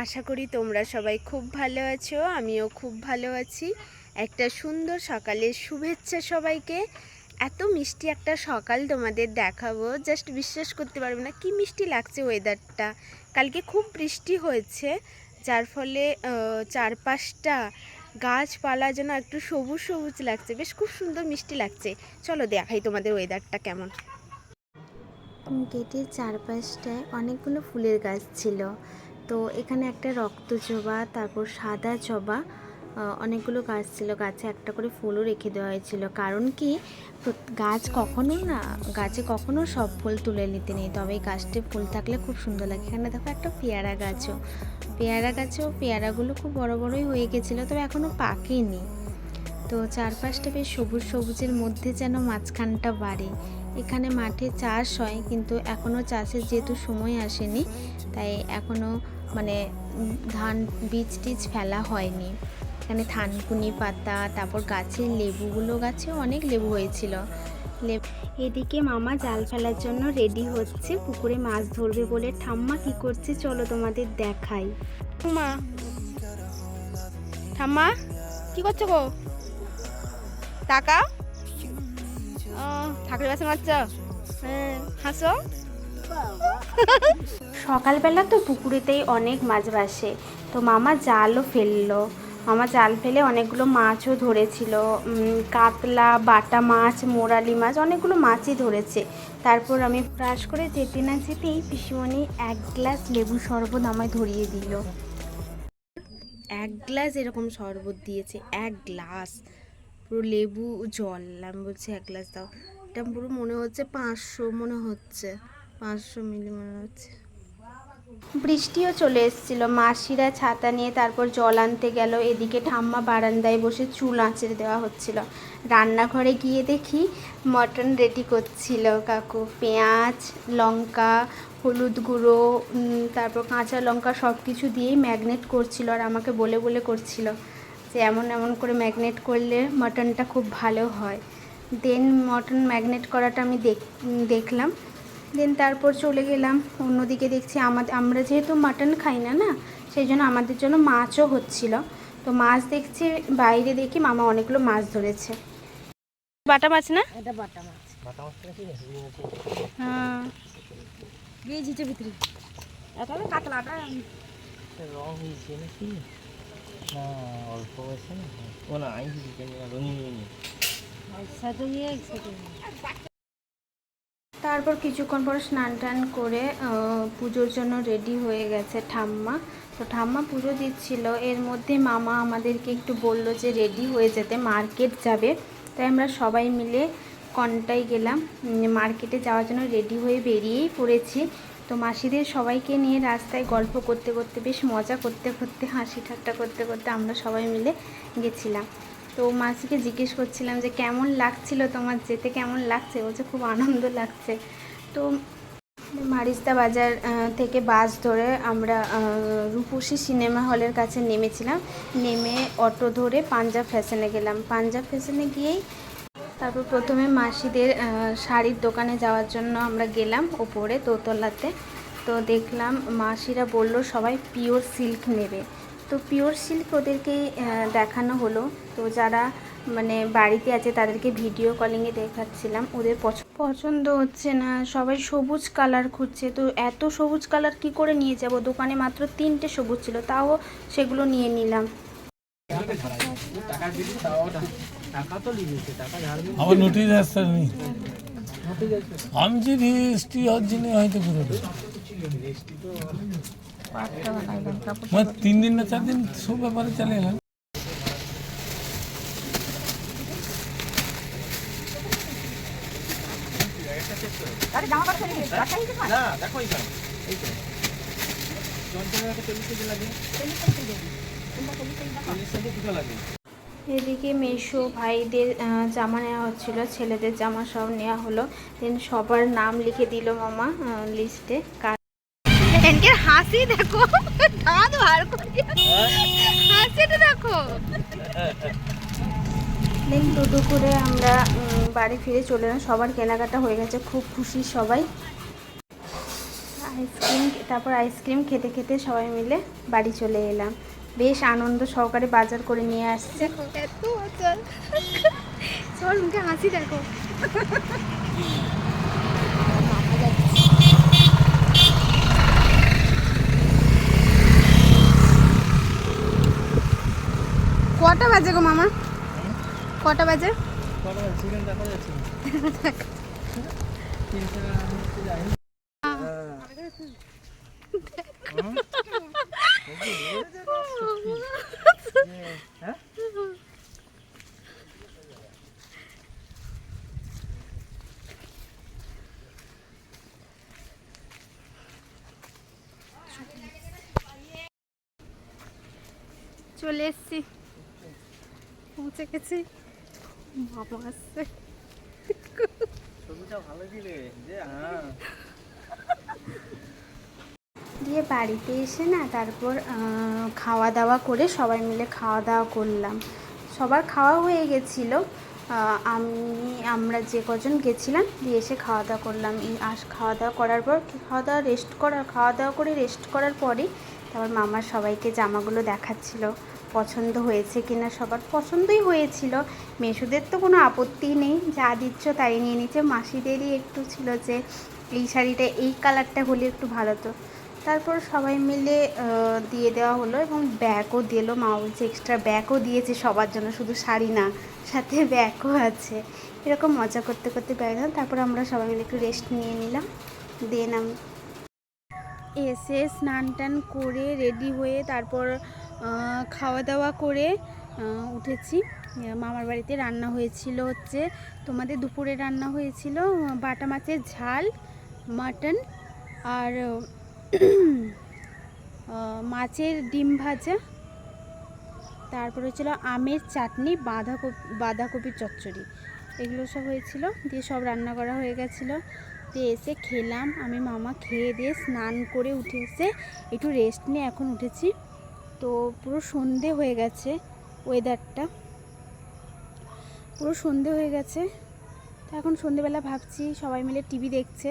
আশা করি তোমরা সবাই খুব ভালো আছো, আমিও খুব ভালো আছি। একটা সুন্দর সকালের শুভেচ্ছা সবাইকে। এত মিষ্টি একটা সকাল তোমাদের দেখাবো। জাস্ট বিশ্বাস করতে পারবে না কি মিষ্টি লাগছে ওয়েদারটা কালকে খুব বৃষ্টি হয়েছে, যার ফলে চারপাশটা গাছপালা যেন একটু সবুজ সবুজ লাগছে। বেশ খুব সুন্দর মিষ্টি লাগছে। চলো দেখাই তোমাদের ওয়েদারটা কেমন। গেটের চারপাশটায় অনেকগুলো ফুলের গাছ ছিল। তো এখানে একটা রক্ত জবা, তারপর সাদা জবা অনেকগুলো গাছ ছিল। গাছে একটা করে ফুলও রেখে দেওয়া হয়েছিল। কারণ কি? গাছ কখনো না, গাছে কখনো সব ফুল তুলে নিতে নেই। তবে এই গাছটি ফুল থাকলে খুব সুন্দর লাগে। এখানে দেখো একটা পেয়ারা গাছও। পেয়ারা গাছেও পেয়ারাগুলো খুব বড় বড়ই হয়ে গেছিল, তবে এখনও পাকেনি। তো চারপাশটা বেশ সবুজ সবুজের মধ্যে যেন মাঝখানটা বাড়ে। এখানে মাঠে চাষ হয়, কিন্তু এখনও চাষের যেহেতু সময় আসেনি, তাই এখনও মানে ধান বীজ টিজ ফেলা হয়নি। এখানে থানকুনি পাতা, তারপর গাছের লেবুগুলো গাছেও অনেক লেবু হয়েছিল। এদিকে মামা জাল ফেলার জন্য রেডি হচ্ছে, পুকুরে মাছ ধরবে বলে ঠাম্মা কি করছে চলো তোমাদের দেখাই। মা, ঠাম্মা, কি করছ গো? টাকা ঠাকুর বাসন মারছ হ্যাঁ। হাসো। সকালবেলা তো পুকুরেতেই অনেক মাছ ভাসে। তো মামা জালও ফেলল। মামা জাল ফেলে অনেকগুলো মাছও ধরেছিল। কাতলা, বাটা মাছ, মোরালি মাছ, অনেকগুলো মাছই ধরেছে। তারপর আমি ব্রাশ করে যেতে না যেতেই পিসিমণি এক গ্লাস লেবু শরবত আমায় ধরিয়ে দিল। এক গ্লাস এরকম শরবত দিয়েছে, এক গ্লাস। পুরো লেবু জল, আমি বলছি এক গ্লাস দাও। এটা পুরো মনে হচ্ছে পাঁচশো, মনে হচ্ছে। পাঁচশো মিলি মনে হচ্ছে। বৃষ্টিও চলে এসেছিল। মাসিরা ছাতা নিয়ে তারপর জল আনতে গেল। এদিকে ঠাম্মা বারান্দায় বসে চুল আঁচড়ে দেওয়া হচ্ছিল। রান্নাঘরে গিয়ে দেখি মটন রেডি করছিল। কাকু পেঁয়াজ, লঙ্কা, হলুদ গুঁড়ো তারপর কাঁচা লঙ্কা সব কিছু দিয়েই ম্যাগনেট করছিল আর আমাকে বলে বলে করছিল। যে এমন এমন করে ম্যাগনেট করলে মটনটা খুব ভালো হয়। দেন মটন ম্যাগনেট করাটা আমি দেখ- দেখলাম। দেন তারপর চলে গেলাম অন্যদিকে দেখছি আমাদের আমরা যেহেতু মাটন খাই না না? সেই জন্য আমাদের জন্য মাছও হচ্ছিল। তো মাছ দেখছি বাইরে দেখি মামা অনেকগুলো মাছ ধরেছে। বাটা মাছ না? এটা বাটা মাছ। হ্যাঁ। গিয়েছিতে ভিতরে। এটা কাতলাটা রং হয়েছে নাকি? না। না রঙিন রঙিন তারপর কিছুক্ষণ পর স্নান টান করে পুজোর জন্য রেডি হয়ে গেছে ঠাম্মা। তো ঠাম্মা পুজো দিচ্ছিল। এর মধ্যে মামা আমাদেরকে একটু বলল যে রেডি হয়ে যেতে মার্কেট যাবে। তাই আমরা সবাই মিলে কনটাই গেলাম। মার্কেটে যাওয়ার জন্য রেডি হয়ে বেরিয়েই পড়েছি। তো মাসিদের সবাইকে নিয়ে রাস্তায় গল্প করতে করতে, বেশ মজা করতে করতে, হাসি ঠাট্টা করতে করতে আমরা সবাই মিলে গেছিলাম। তো মাসিকে জিজ্ঞেস করছিলাম যে, কেমন লাগছিল তোমার যেতে? কেমন লাগছে? বলছে খুব আনন্দ লাগছে। তো মারিস্তা বাজার থেকে বাস ধরে আমরা রূপসী সিনেমা হলের কাছে নেমেছিলাম। নেমে অটো ধরে পাঞ্জাব ফ্যাশনে গেলাম। পাঞ্জাব ফ্যাশনে গিয়েই তারপর প্রথমে মাসিদের শাড়ির দোকানে যাওয়ার জন্য আমরা গেলাম ওপরে দোতলাতে। তো দেখলাম মাসিরা বলল সবাই পিওর সিল্ক নেবে। তো পিওর সিল্ক ওদেরকেই আহ, দেখানো হলো। তো যারা মানে বাড়িতে আছে তাদেরকে ভিডিও কলিংয়ে দেখাচ্ছিলাম। ওদের পছ- পছন্দ হচ্ছে না সবাই সবুজ কালার খুঁজছে। তো এত সবুজ কালার কি করে নিয়ে যাব? দোকানে মাত্র তিনটে সবুজ ছিল তাও সেগুলো নিয়ে নিলাম। আমার নোটিশ আসছে নি আমি যে রেজিস্ট্রি হওয়ার জন্য হয়তো পুরোটা মানে তিন দিন না চার দিন সব ব্যাপারে চলে এলাম না দেখো এইখানে চল্লিশ কেজি লাগে। চল্লিশ কেজি দুটো লাগে। এদিকে মেশো ভাইদের জামা নেওয়া হচ্ছিল ছেলেদের জামা সব নেওয়া হলো। দেন সবার নাম লিখে দিল মামা লিস্টে এনকে হাসি দেখো দাঁত বার করে। হাসিটা দেখো। দেন টোটো করে আমরা বাড়ি ফিরে চলে এলাম। সবার কেনাকাটা হয়ে গেছে খুব খুশি সবাই। আইসক্রিম তারপর আইসক্রিম খেতে খেতে সবাই মিলে বাড়ি চলে এলাম। বেশ আনন্দ সহকারে বাজার করে নিয়ে আসছে। এত সবার মুখে হাসি দেখো। কটা বাজে গো মামা? কটা বাজে? কটা সিজন দেখা। চলে এসছি। পৌঁছে গেছি। মামা আসছে। ছবিটা ভালো দিলে যে হ্যাঁ। দিয়ে বাড়িতে এসে না তারপর খাওয়া দাওয়া করে সবাই মিলে খাওয়া দাওয়া করলাম। সবার খাওয়া হয়ে গেছিল। আমি, আমরা যে কজন গেছিলাম দিয়ে এসে খাওয়া দাওয়া করলাম আস খাওয়া দাওয়া করার পর খাওয়া দাওয়া রেস্ট করার খাওয়া দাওয়া করে রেস্ট করার পরে তারপর মামা সবাইকে জামাগুলো দেখাচ্ছিল। পছন্দ হয়েছে কিনা সবার পছন্দই হয়েছিল। মেশুদের তো কোনো আপত্তি নেই, যা দিচ্ছ তাই নিয়ে নিচ্ছে মাসিদেরই একটু ছিল যে, এই শাড়িটা, এই কালারটা হলে একটু ভালো তো তারপর সবাই মিলে দিয়ে দেওয়া হলো এবং ব্যাগও দিলো মা বলছে এক্সট্রা ব্যাগও দিয়েছে সবার জন্য, শুধু শাড়ি না, সাথে ব্যাগও আছে। এরকম মজা করতে করতে ব্যাগ দিলাম তারপর আমরা সবাই মিলে একটু রেস্ট নিয়ে নিলাম দেন আমি এসে স্নান টান করে রেডি হয়ে তারপর খাওয়া দাওয়া করে উঠেছি। মামার বাড়িতে রান্না হয়েছিল হচ্ছে, তোমাদের দুপুরে রান্না হয়েছিল বাটা মাছের ঝাল, মাটন আর মাছের ডিম ভাজা, তারপরে হচ্ছিল আমের চাটনি, বাঁধাকপি বাঁধাকপির চচ্চড়ি। এগুলো সব হয়েছিল, দিয়ে সব রান্না করা হয়ে গেছিল। দিয়ে এসে খেলাম, আমি মামা খেয়ে দিয়ে স্নান করে উঠে এসে একটু রেস্ট নিয়ে এখন উঠেছি। তো পুরো সন্ধে হয়ে গেছে ওয়েদারটা পুরো সন্ধে হয়ে গেছে। তো এখন সন্ধেবেলা ভাবছি, সবাই মিলে টিভি দেখছে।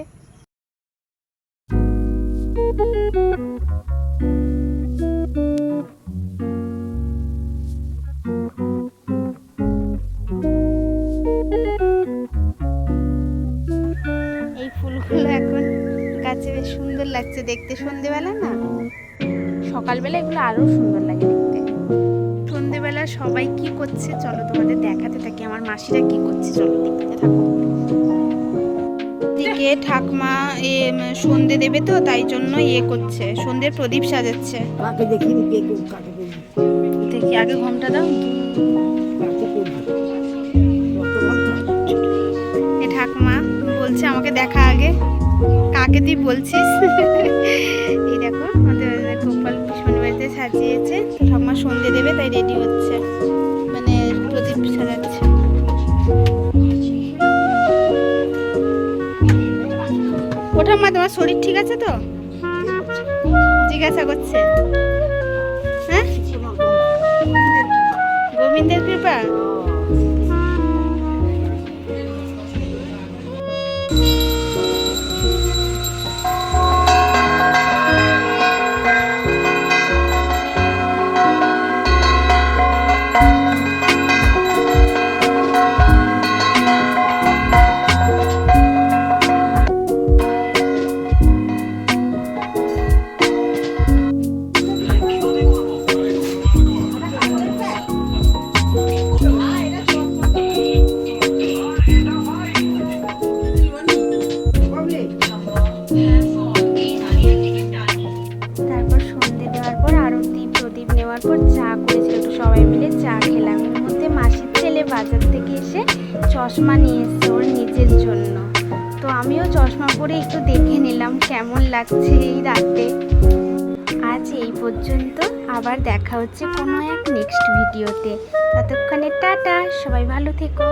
গাছে বেশ সুন্দর লাগছে। দেখতে সন্ধেবেলা না? সকালবেলা এগুলো আরও সুন্দর লাগে দেখতে। সন্ধেবেলা সবাই কি করছে? চলো তোমাদের দেখাতে থাকি। আমার মাসিরা কি করছে? চলো দেখতে থাকো। দিকে ঠাকমা এ সন্ধে দেবে তো তাই জন্য ইয়ে করছে। সন্ধ্যের প্রদীপ সাজাচ্ছে। কাকে করবি দেখি আগে ঘমটা দাও। এ ঠাকমা বলছে আমাকে দেখা আগে। কাকে তুই বলছিস? এই দেখো আমাদের গোপাল বাড়িতে সাজিয়েছে। ঠাকুমা সন্ধে দেবে তাই রেডি হচ্ছে। তোমার শরীর ঠিক আছে তো? জিজ্ঞাসা করছে। হ্যাঁ? গোবিন্দের কৃপা? চা খেলাম। এর মধ্যে মাসির ছেলে বাজার থেকে এসে চশমা নিয়ে এসছে ওর নিজের জন্য। তো আমিও চশমা পরে একটু দেখে নিলাম কেমন লাগছে এই রাতে। আজ এই পর্যন্ত। আবার দেখা হচ্ছে কোনো এক নেক্সট ভিডিওতে ততক্ষণে টাটা, সবাই ভালো থেকো।